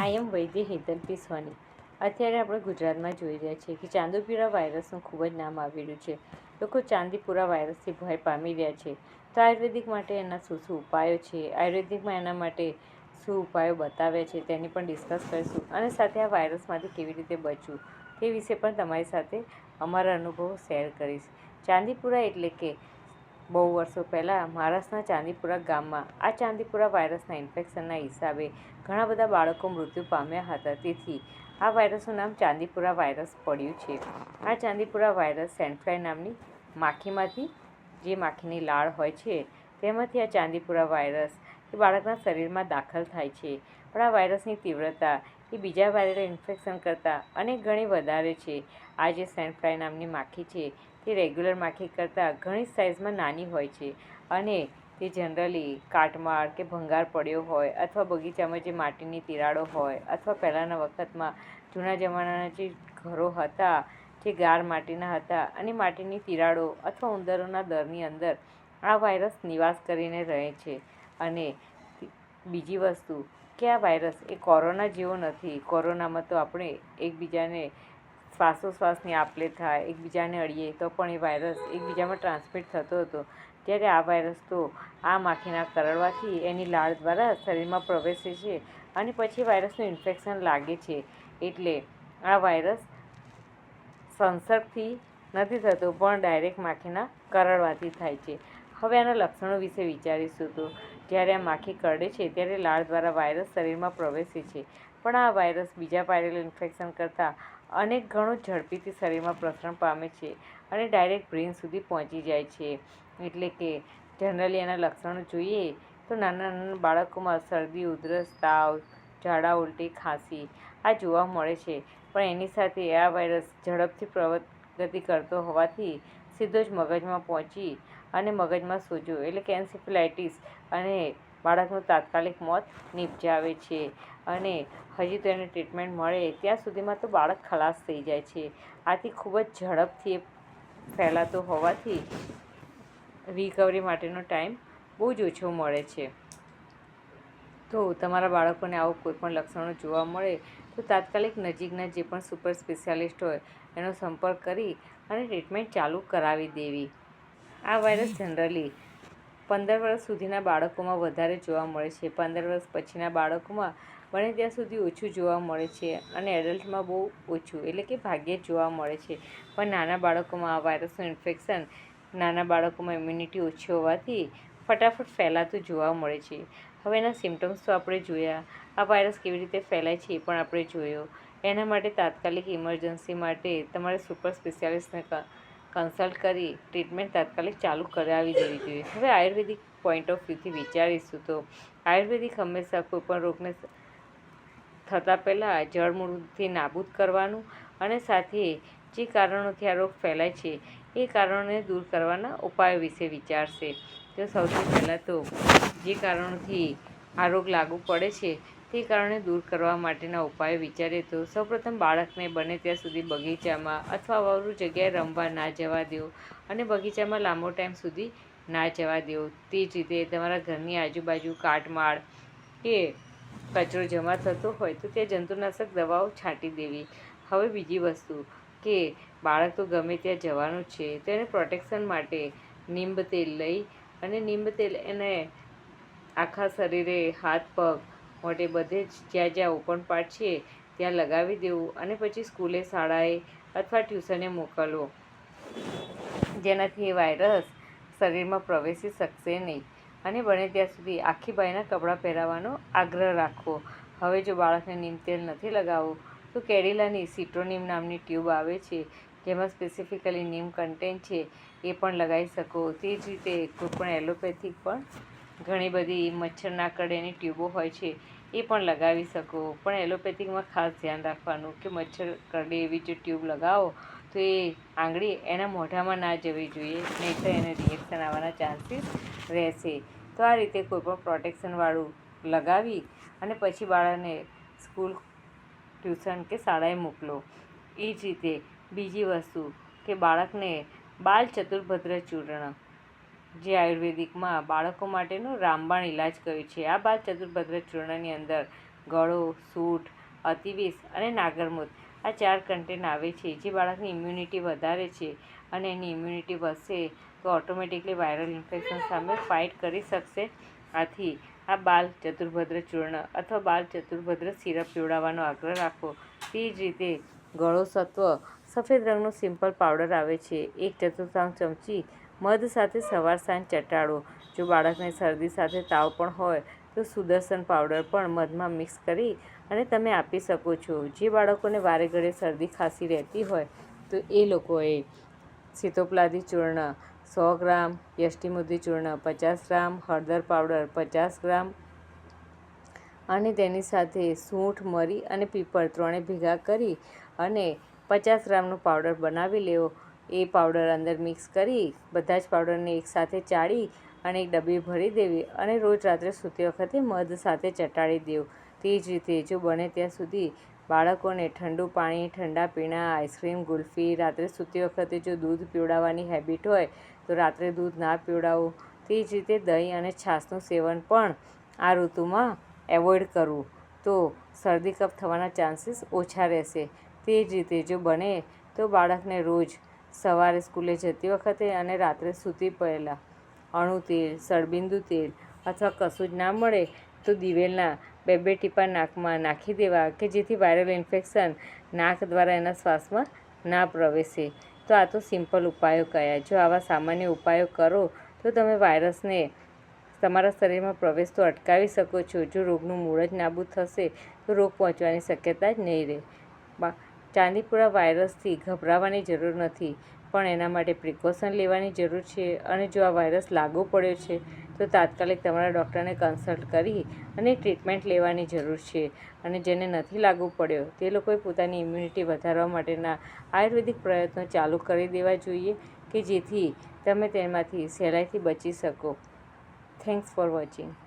આઈ એમ વૈદ્ય હેતલપી સોની અત્યારે આપણે ગુજરાતમાં જોઈ રહ્યા છીએ કે ચાંદીપુરા વાયરસનું ખૂબ જ નામ આવી રહ્યું છે. લોકો ચાંદીપુરા વાયરસથી ભય પામી રહ્યા છે. તો આયુર્વેદિક માટે એના શું શું ઉપાયો છે? આયુર્વેદિકમાં એના માટે શું ઉપાયો બતાવ્યા છે? તેની પણ ડિસ્કસ કરીશું. અને સાથે આ વાયરસમાંથી કેવી રીતે બચવું તે વિશે પણ તમારી સાથે અમારા અનુભવો શેર કરીશ. ચાંદીપુરા એટલે કે બહુ વર્ષો પહેલાં મહારાષ્ટ્રના ચાંદીપુરા ગામમાં આ ચાંદીપુરા વાયરસના ઇન્ફેક્શનના હિસાબે ઘણા બધા બાળકો મૃત્યુ પામ્યા હતા. તેથી આ વાયરસનું નામ ચાંદીપુરા વાયરસ પડ્યું છે. આ ચાંદીપુરા વાયરસ સેન્ડફ્લાય નામની માખીમાંથી, જે માખીની લાળ હોય છે, તેમાંથી આ ચાંદીપુરા વાયરસ એ બાળકના શરીરમાં દાખલ થાય છે. પણ આ વાયરસની તીવ્રતા એ બીજા વાયરલ ઇન્ફેક્શન કરતાં અનેક ગણી વધારે છે. આ જે સેન્ડફ્લાય નામની માખી છે તે રેગ્યુલર માખી કરતાં ઘણી સાઇઝમાં નાની હોય છે. અને તે જનરલી કાટમાળ કે ભંગાર પડ્યો હોય અથવા બગીચામાં જે માટીની તિરાડો હોય અથવા પહેલાંના વખતમાં જૂના જમાનાના જે ઘરો હતા, જે ગાર માટીના હતા અને માટીની તિરાડો અથવા ઉંદરોના દરની અંદર આ વાયરસ નિવાસ કરીને રહે છે. અને બીજી વસ્તુ કે આ વાયરસ એ કોરોના જેવો નથી. કોરોનામાં તો આપણે એકબીજાને શ્વાસોશ્વાસની આપ લે થાય, એકબીજાને અડીએ, તો પણ એ વાયરસ એકબીજામાં ટ્રાન્સમિટ થતો હતો. ત્યારે આ વાયરસ તો આ માખીના કરડવાથી એની લાળ દ્વારા શરીરમાં પ્રવેશે છે અને પછી વાયરસનું ઇન્ફેક્શન લાગે છે. એટલે આ વાયરસ સંસર્ગથી નથી થતો, પણ ડાયરેક્ટ માખીના કરડવાથી થાય છે. હવે આના લક્ષણો વિશે વિચારીશું તો, જ્યારે આ માખી કરડે છે, ત્યારે લાળ દ્વારા વાયરસ શરીરમાં પ્રવેશે છે. પણ આ વાયરસ બીજા વાયરલ ઇન્ફેક્શન કરતાં અનેક ઘણું ઝડપીથી શરીરમાં પ્રસરણ પામે છે અને ડાયરેક્ટ બ્રેઇન સુધી પહોંચી જાય છે. એટલે કે જનરલી એના લક્ષણો જોઈએ તો નાના નાના બાળકોમાં શરદી, ઉધરસ, તાવ, ઝાડા, ઉલટી, ખાંસી આ જોવા મળે છે. પણ એની સાથે આ વાયરસ ઝડપથી પ્રગતિ કરતો હોવાથી સીધો જ મગજમાં પહોંચી અને મગજમાં સોજો એટલે કે એન્સેફેલાઇટિસ અને બાળકનું તાત્કાલિક મોત નિપજાવે છે અને હજી તો એને ટ્રીટમેન્ટ મળે, ત્યાં સુધીમાં તો બાળક ખલાસ થઈ જાય છે. આથી ખૂબ જ ઝડપથી ફેલાતો હોવાથી રિકવરી માટેનો ટાઈમ બહુ જ ઓછો મળે છે. તો તમારા બાળકોને આવું કોઈપણ લક્ષણો જોવા મળે તો તાત્કાલિક નજીકના જે પણ સુપર સ્પેશિયાલિસ્ટ હોય એનો સંપર્ક કરી અને ટ્રીટમેન્ટ ચાલુ કરાવી દેવી. આ વાયરસ જનરલી પંદર વર્ષ સુધીના બાળકોમાં વધારે જોવા મળે છે. પંદર વર્ષ પછીના બાળકોમાં બને ત્યાં સુધી ઓછું જોવા મળે છે અને એડલ્ટમાં બહુ ઓછું, એટલે કે ભાગ્યે જ જોવા મળે છે. પણ નાના બાળકોમાં આ વાયરસનું ઇન્ફેક્શન નાના બાળકોમાં ઇમ્યુનિટી ઓછી હોવાથી ફટાફટ ફેલાતું જોવા મળે છે. હવે એના સિમ્ટમ્સ તો આપણે જોયા. આ વાયરસ કેવી રીતે ફેલાય છે એ પણ આપણે જોયો. એના માટે તાત્કાલિક ઇમરજન્સી માટે તમારે સુપર સ્પેશિયાલિસ્ટને કન્સલ્ટ કરી ટ્રીટમેન્ટ તાત્કાલિક ચાલુ કરાવી દેવી જોઈએ. હવે આયુર્વેદિક પોઈન્ટ ઓફ વ્યૂથી વિચારીશું તો આયુર્વેદિક હંમેશા કોઈપણ રોગને થતાં પહેલાં જળમૂળથી નાબૂદ કરવાનું અને સાથે જે કારણોથી આ રોગ ફેલાય છે એ કારણોને દૂર કરવાના ઉપાયો વિશે વિચારશે. તો સૌથી પહેલાં તો જે કારણોથી આ રોગ લાગુ પડે છે તે કારણે દૂર કરવા માટેના ઉપાયો વિચારીએ તો સૌપ્રથમ બાળકને બને ત્યાં સુધી બગીચામાં અથવા વાવરું જગ્યાએ રમવા ના જવા દેવો અને બગીચામાં લાંબો ટાઈમ સુધી ના જવા દેવો. તે જ રીતે તમારા ઘરની આજુબાજુ કાટમાળ કે કચરો જમા થતો હોય તો ત્યાં જંતુનાશક દવાઓ છાંટી દેવી. હવે બીજી વસ્તુ કે બાળક તો ગમે ત્યાં જવાનું છે તેને પ્રોટેક્શન માટે નિંબ તેલ લઈ અને નિંબ તેલ એને આખા શરીરે હાથ પગ મોટે બધે જ જ્યાં જ્યાં ઓપન પાર્ટ છે, ત્યાં લગાવી દેવું અને પછી સ્કૂલે શાળાએ અથવા ટ્યુશને મોકલવો. જેનાથી એ વાયરસ શરીરમાં પ્રવેશી શકશે નહીં અને બને ત્યાં સુધી આખી બાઈના કપડાં પહેરાવવાનો આગ્રહ રાખવો. હવે જો બાળકને નીમ તેલ નથી લગાવવું, તો કેડિલાની સિટ્રોનિમ નામની ટ્યુબ આવે છે, જેમાં સ્પેસિફિકલી નીમ કન્ટેન્ટ છે, એ પણ લગાવી શકો. તે જ રીતે કોઈ પણ એલોપેથિક પણ ઘણી બધી મચ્છર ના કરડે એની ટ્યુબો હોય છે એ પણ લગાવી શકો. પણ એલોપેથિકમાં ખાસ ધ્યાન રાખવાનું કે મચ્છર કરડે એવી જે ટ્યુબ લગાવો, તો એ આંગળી એના મોઢામાં ના જવી જોઈએ નહીં તો એને રિએક્શન આવવાના ચાન્સીસ રહેશે. તો આ રીતે કોઈ પણ પ્રોટેક્શનવાળું લગાવી અને પછી બાળકને સ્કૂલ ટ્યુશન કે શાળાએ મોકલો. એ જ રીતે બીજી વસ્તુ કે બાળકને બાલ ચતુર્ભદ્ર ચૂર્ણ જે આયુર્વેદિકમાં બાળકો માટેનું રામબાણ ઇલાજ કહ્યું છે. આ બાદ ચતુર્ભદ્ર ચૂર્ણની અંદર ગળો, સૂંઠ અતિવિષ અને નાગરમૂત આ ચાર કન્ટેન્ટ આવે છે જે બાળકની ઇમ્યુનિટી વધારે છે અને એની ઇમ્યુનિટી વધશે તો ઓટોમેટિકલી વાયરલ ઇન્ફેક્શન સામે ફાઇટ કરી શકશે. આથી આ બાલ ચતુર્ભદ્ર ચૂર્ણ અથવા બાલ ચતુર્ભદ્ર સિરપ પીવડાવવાનો આગ્રહ રાખો. તે જ રીતે ગળો સત્વ સફેદ રંગનો સિમ્પલ પાવડર આવે છે. એક ચતુર્થાંશ ચમચી મધ સાથે સવાર સાંજ ચટાડો. જો બાળકને શરદી સાથે તાવ પણ હોય, તો સુદર્શન પાવડર પણ મધમાં મિક્સ કરી અને તમે આપી શકો છો. જે બાળકોને વારે ઘડે શરદી ખાંસી રહેતી હોય, તો એ લોકોએ સીતોપલાદી ચૂર્ણ, સો ગ્રામ યષ્ટિમુદ્રી ચૂર્ણ પચાસ ગ્રામ, હળદર પાવડર પચાસ ગ્રામ અને તેની સાથે સૂંઠ, મરી અને પીપળ ત્રણે ભેગા કરી અને પચાસ ગ્રામનો પાવડર બનાવી લેવો. એ પાવડર અંદર મિક્સ કરી, બધા જ પાવડરને એકસાથે ચાળી અને એક ડબ્બી ભરી દેવી અને રોજ રાત્રે સૂતી વખતે મધ સાથે ચટાડી દેવું. તે જ રીતે જો બને ત્યાં સુધી બાળકોને ઠંડુ પાણી, ઠંડા પીણા, આઈસ્ક્રીમ, ગુલ્ફી, રાત્રે સૂતી વખતે જો દૂધ પીવડાવવાની હેબિટ હોય, તો રાત્રે દૂધ ના પીવડાવવું તે જ રીતે દહીં અને છાશનું સેવન પણ આ ઋતુમાં એવોઇડ કરવું. તો શરદી કફ થવાના ચાન્સીસ ઓછા રહેશે. તે જ રીતે જો બને તો બાળકને રોજ સવારે સ્કૂલે જતી વખતે અને રાત્રે સૂતી પહેલાં અણુ તેલ, સળબિંદુ તેલ અથવા કશું જ ના મળે તો દિવેલના બે બે ટીપા નાકમાં નાખી દેવા કે જેથી વાયરલ ઇન્ફેક્શન નાક દ્વારા એના શ્વાસમાં ના પ્રવેશે. તો આ તો સિમ્પલ ઉપાયો કયા. જો આવા સામાન્ય ઉપાયો કરો, તો તમે વાયરસને તમારા શરીરમાં પ્રવેશ તો અટકાવી શકો છો. જો રોગનું મૂળ જ નાબૂદ થશે, તો રોગ પહોંચવાની શક્યતા જ નહીં રહે. ચાંદીપુરા વાયરસથી ગભરાવાની જરૂર નથી, પણ એના માટે પ્રિકોશન લેવાની જરૂર છે અને જો આ વાયરસ લાગુ પડ્યો છે, તો તાત્કાલિક તમારા ડૉક્ટરને કન્સલ્ટ કરી અને ટ્રીટમેન્ટ લેવાની જરૂર છે. અને જેને નથી લાગુ પડ્યો, તે લોકોએ પોતાની ઇમ્યુનિટી વધારવા માટેના આયુર્વેદિક પ્રયત્નો ચાલુ કરી દેવા જોઈએ કે જેથી તમે તેમાંથી સહેલાઈથી બચી શકો. Thanks for watching.